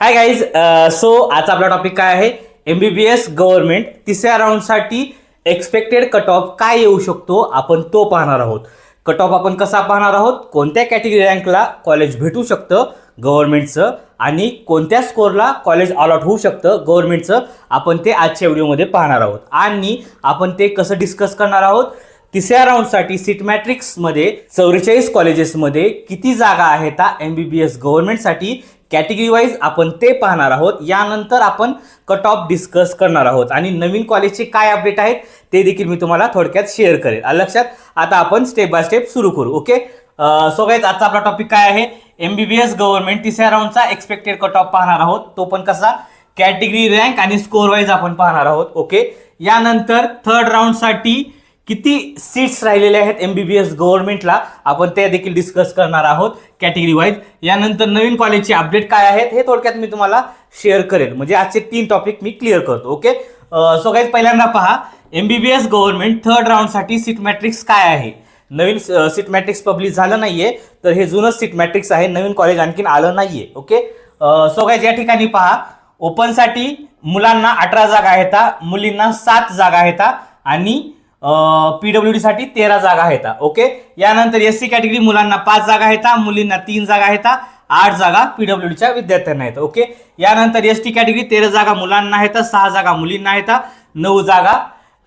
Hi guys so आजचा आपला topic काय आहे? एमबीबीएस गव्हर्नमेंट तिसऱ्या राऊंडसाठी एक्सपेक्टेड कट ऑफ काय येऊ शकतो? आपण तो पाहणार आहोत. कट ऑफ आपण कसा पाहणार आहोत? कोणत्या कॅटेगरी रँकला कॉलेज भेटू शकतं गव्हर्नमेंटचं आणि कोणत्या स्कोरला कॉलेज अलॉट होऊ शकतं गव्हर्नमेंटचं आपण ते आजच्या व्हिडिओमध्ये पाहणार आहोत. आणि आपण ते कसं डिस्कस करणार आहोत? तिसऱ्या राऊंडसाठी सीट मॅट्रिक्समध्ये चौवेचाळीस कॉलेजेसमध्ये किती जागा आहेत एम बी बी एस गव्हर्नमेंटसाठी कॅटेगरी वाईज आपण ते पाहणार आहोत. यानंतर आपण कट ऑफ डिस्कस करणार आहोत. आणि नवीन कॉलेजचे काय अपडेट आहेत ते देखील मी तुम्हाला थोडक्यात शेअर करेल. लक्षात? आता आपण स्टेप बाय स्टेप सुरू करू ओके सो गाईज आजचा आपला टॉपिक काय आहे? M B B S government तिसऱ्या राऊंडचा एक्सपेक्टेड कट ऑफ पाहणार आहोत. तो पण कसा? कॅटेगरी रँक आणि स्कोर वाईज आपण पाहणार आहोत ओके यानंतर थर्ड राऊंडसाठी किती सीट्स राहिलेले आहेत एम बी बी एस गव्हर्नमेंटला आपण ते देखील डिस्कस करणार आहोत कॅटेगरी वाईज यानंतर नवीन कॉलेजचे अपडेट काय आहेत हे थोडक्यात मी तुम्हाला शेअर करेल. म्हणजे आजचे तीन टॉपिक मी क्लिअर करतो ओके सो गाईज पहिल्यांदा पहा M B B S government third राऊंडसाठी seat matrix काय आहे? नवीन सीट मॅट्रिक्स पब्लिश झालं नाहीये तर हे जुनंच सीट मॅट्रिक्स आहे नवीन कॉलेज आणखीन आलं नाहीये ओके सो काय या ठिकाणी पहा ओपनसाठी मुलांना अठरा जागा आहेत मुलींना सात जागा आहेत आणि पीडब्ल्यू डी साठी तेरा जागा आहेत. ओके? यानंतर एस सी कॅटेगरी मुलांना पाच जागा आहेत मुलींना तीन जागा आहेत आठ जागा पीडब्ल्यू डीच्या विद्यार्थ्यांना आहेत. ओके? यानंतर एस टी कॅटेगरी तेरा जागा मुलांना आहेत सहा जागा मुलींना आहेत नऊ जागा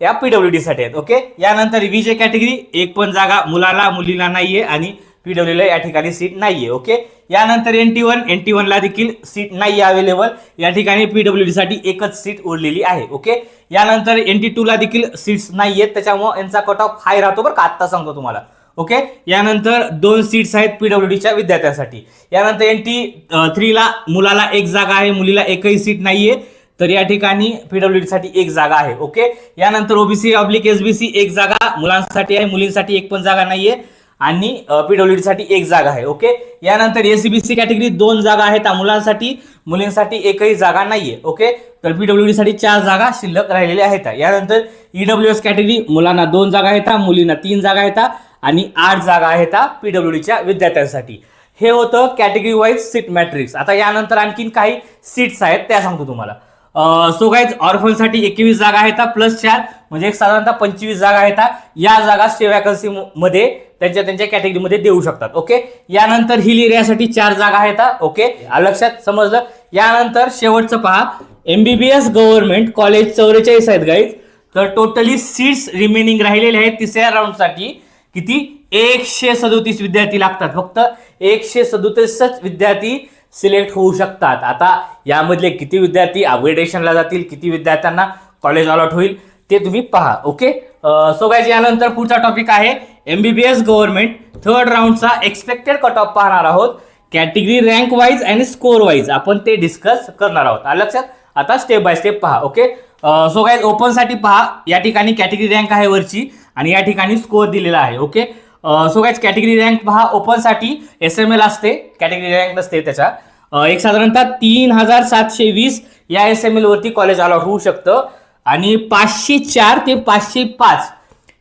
या पीडब्ल्यू डी साठी आहेत. ओके? यानंतर विजय कॅटेगरी एक पण जागा मुलाला मुलीला नाहीये आणि पीडब्ल्यूला या ठिकाणी सीट नाही आहे ओके यानंतर N T one N T वनला देखील सीट नाही अवेलेबल या ठिकाणी पीडब्ल्यू डी एकच सीट उरलेली आहे ओके यानंतर एन टी टूला देखील सीट्स नाही आहेत त्याच्यामुळं यांचा कट ऑफ हाय राहतो बरं का? आत्ता सांगतो तुम्हाला ओके यानंतर दोन सीट्स आहेत पीडब्ल्यू डीच्या विद्यार्थ्यांसाठी. यानंतर एन टी थ्रीला मुलाला एक जागा आहे मुलीला एकही सीट नाहीये तर या ठिकाणी पीडब्ल्यू डीसाठी एक जागा आहे ओके यानंतर ओबीसी ऑब्लिक एसबीसी एक जागा मुलांसाठी आहे मुलींसाठी एक पण जागा नाहीये. आणि पीडब्ल्यूडीसाठी एक जागा आहे ओके? यानंतर एसीबीसी कॅटेगरी दोन जागा आहेत मुलांसाठी. मुलींसाठी एकही जागा नाहीये ओके? तर पीडब्ल्यूडीसाठी चार जागा शिल्लक राहिलेल्या आहेत. यानंतर ईडब्ल्यू एस कॅटेगरी मुलांना दोन जागा आहेत मुलींना तीन जागा आहेत आणि आठ जागा आहेत पीडब्ल्यूडीच्या विद्यार्थ्यांसाठी. हे होतं कॅटेगरी वाईज सीट मॅट्रिक्स आता यानंतर आणखीन काही सीट्स आहेत त्या सांगतो तुम्हाला. सो गाईज ऑर्फनसाठी एकवीस जागा आहेत प्लस चार म्हणजे एक साधारणतः पंचवीस जागा आहेत. या जागा स्टे मध्ये त्यांच्या त्यांच्या कॅटेगरीमध्ये देऊ शकतात ओके? यानंतर हिल एरियासाठी चार जागा आहेत ओके? लक्षात समजलं? यानंतर शेवटचं पहा. एमबीबीएस गव्हर्नमेंट कॉलेज चौवेचाळीस आहेत गाईज तर टोटली सीट्स रिमेनिंग राहिलेले आहेत तिसऱ्या राऊंडसाठी किती? एकशे सदोतीस विद्यार्थी लागतात. फक्त एकशे सदोतीसच विद्यार्थी सिलेक्ट होऊ शकतात. आता यामधले किती विद्यार्थी अपग्रेडेशनला जातील किती विद्यार्थ्यांना कॉलेज अलॉट होईल ते तुम्ही पहा ओके? सो गायज यानंतर पुढचा टॉपिक आहे. एमबीबीएस गव्हर्नमेंट थर्ड राऊंडचा एक्सपेक्टेड कट ऑफ पाहणार आहोत. कॅटेगरी रँक वाईज आणि स्कोर वाईज आपण ते डिस्कस करणार आहोत. आलं लक्षात? आता स्टेप बाय स्टेप पहा ओके सो काय ओपनसाठी पहा. या ठिकाणी कॅटेगरी रँक आहे वरची आणि या ठिकाणी स्कोर दिलेला आहे okay so guys category rank पहा. ओपनसाठी एस एम एल असते. कॅटेगरी रँक नसते त्याच्या. एक साधारणतः तीन हजार सातशे वीस या एस एम एलवरती कॉलेज अलॉट होऊ शकतं. आणि पाचशे चार ते पाचशे पाच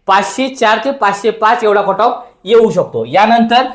पाचशे चार ते पाचशे पाच एवढा कट ऑफ येऊ शकतो. यानंतर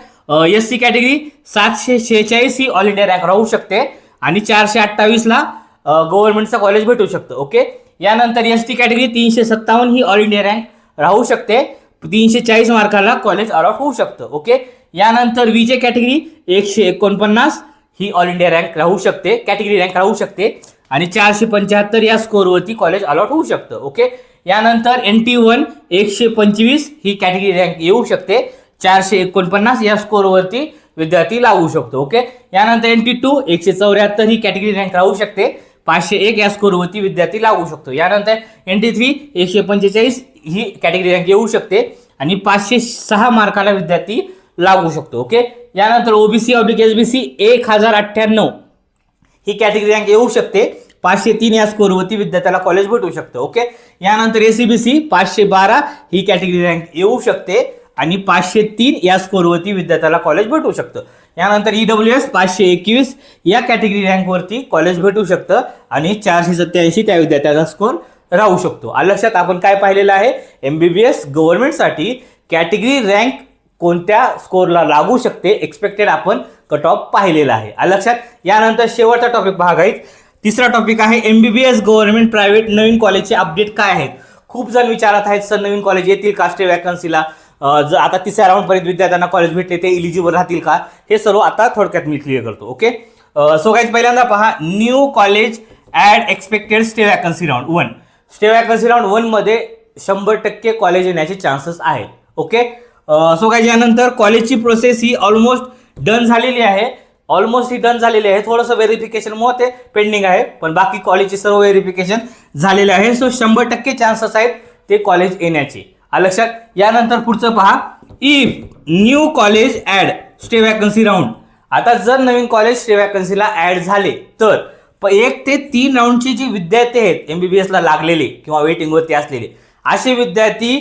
एस सी कॅटेगरी सातशे शेहेचाळीस ही ऑल इंडिया रँक राहू शकते. आणि चारशे अठ्ठावीसला गव्हर्नमेंटचं कॉलेज भेटू शकतं. ओके यानंतर एस टी कॅटेगरी तीनशे सत्तावन्न ही ऑल इंडिया रँक राहू शकते. तीनशे चाळीस मार्काला कॉलेज अलॉट होऊ शकतं. ओके यानंतर विजे कॅटेगरी एकशे एकोणपन्नास ही ऑल इंडिया रँक राहू शकते. कॅटेगरी रँक राहू शकते. आणि चारशे पंच्याहत्तर या स्कोरवरती कॉलेज अलॉट होऊ शकतं. ओके यानंतर एन टी वन एकशे पंचवीस ही कॅटेगरी रँक येऊ शकते. चारशे एकोणपन्नास या स्कोरवरती विद्यार्थी लागू शकतो ओके यानंतर एन टी टू एकशे चौऱ्याहत्तर ही कॅटेगरी रँक राहू शकते. पाचशे एक या स्कोरवरती विद्यार्थी लागू शकतो. यानंतर एन टी थ्री एकशे पंचेचाळीस ही कॅटेगरी रँक येऊ शकते आणि पाचशे सहा मार्काला विद्यार्थी लागू शकतो ओके यानंतर OBC oblique S B C एक हजार अठ्ठ्याण्णव ही कॅटेगरी रँक येऊ शकते. पाचशे तीन या स्कोरवरती विद्यार्थ्याला कॉलेज भेटू शकतं ओके यानंतर एसीबीसी पाचशे बारा ही कॅटेगरी रँक येऊ शकते आणि पाचशे तीन या स्कोरवरती विद्यार्थ्याला कॉलेज भेटू शकतं. यानंतर ईडब्ल्यू एस पाचशे एकवीस या कॅटेगरी रँकवरती कॉलेज भेटू शकतं आणि चारशे सत्याऐंशी त्या विद्यार्थ्याचा स्कोर राहू शकतो. लक्षात आपण काय पाहिलेलं आहे? एम बी बी एस गव्हर्नमेंटसाठी कॅटेगरी रँक कोणत्या स्कोरला लागू शकते? एक्सपेक्टेड आपण कट ऑफ पाहिलेला आहे. लक्षात? यानंतर शेवटचा टॉपिक भाग आहे तिसरा टॉपिक आहे एमबीबीएस गव्हर्नमेंट प्रायव्हेट नवीन कॉलेजचे अपडेट काय आहेत? खूप जण विचारत आहेत सर नवीन कॉलेज येतील का? स्टे वॅकन्सीला जर आता तिसऱ्या राऊंडपर्यंत विद्यार्थ्यांना कॉलेज भेटले ते इलिजिबल राहतील का? हे सर्व आता थोडक्यात मी क्लिअर करतो ओके सो गाईज पहिल्यांदा पहा new college add expected stay vacancy round one stay vacancy round वनमध्ये शंभर टक्के कॉलेज येण्याचे चान्सेस आहेत ओके सो काय यानंतर कॉलेजची प्रोसेस ही ऑलमोस्ट डन झालेली आहे. ऑलमोस्ट ही डन झालेली आहे. थोडंसं व्हेरिफिकेशन मग ते पेंडिंग आहे. पण बाकी कॉलेजचे सर्व व्हेरिफिकेशन झालेले आहे. सो शंभर टक्के चान्सेस आहेत ते कॉलेज येण्याचे. लक्षात? यानंतर पुढचं पहा. If new college add stay vacancy round आता जर नवीन कॉलेज स्टे वॅकन्सीला ॲड झाले तर प- एक ते तीन राऊंडचे जे विद्यार्थी आहेत एम बी बी एसला लागलेले किंवा वेटिंगवरती असलेले असे विद्यार्थी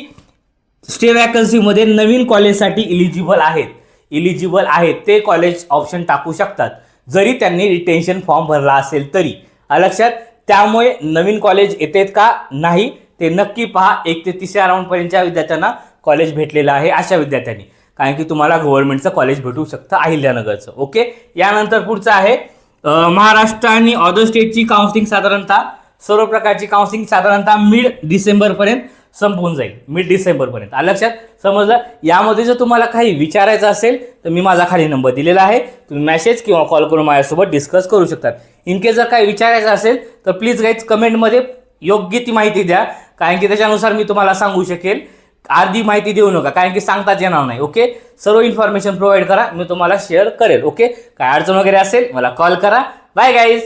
स्टे वॅकन्सीमध्ये नवीन कॉलेजसाठी इलिजिबल आहेत. इलिजिबल आहेत ते कॉलेज ऑप्शन टाकू शकतात. जरी त्यांनी रिटेन्शन फॉर्म भरला असेल तरी. लक्षात? त्यामुळे नवीन कॉलेज येतेत का? नाही. ते नक्की पहा. एक ते तिसऱ्या राऊंडपर्यंतच्या विद्यार्थ्यांना कॉलेज भेटलेलं आहे अशा विद्यार्थ्यांनी. कारण की तुम्हाला गव्हर्नमेंटचं कॉलेज भेटू शकतं अहिल्यानगरचं. ओके? यानंतर पुढचं आहे महाराष्ट्र आणि अदर स्टेटची काउन्सिलिंग साधारणतः सर्व प्रकारची काउन्सिलिंग साधारणतः मिड डिसेंबरपर्यंत संपून जाईल. मी डिसेंबरपर्यंत आलं लक्षात? समजलं? यामध्ये जर तुम्हाला काही विचारायचं असेल तर मी माझा खाली नंबर दिलेला आहे. तुम्ही मेसेज किंवा कॉल करून माझ्यासोबत डिस्कस करू शकतात. इन केस जर काही विचारायचं असेल तर प्लीज गाईज कमेंटमध्ये योग्य ती माहिती द्या. कारण की त्याच्यानुसार मी तुम्हाला सांगू शकेल. अर्धी माहिती देऊ नका कारण की सांगताच येणार नाही ओके? सर्व इन्फॉर्मेशन प्रोव्हाइड करा मी तुम्हाला शेअर करेल ओके? काय अडचण वगैरे असेल मला कॉल करा. Bye guys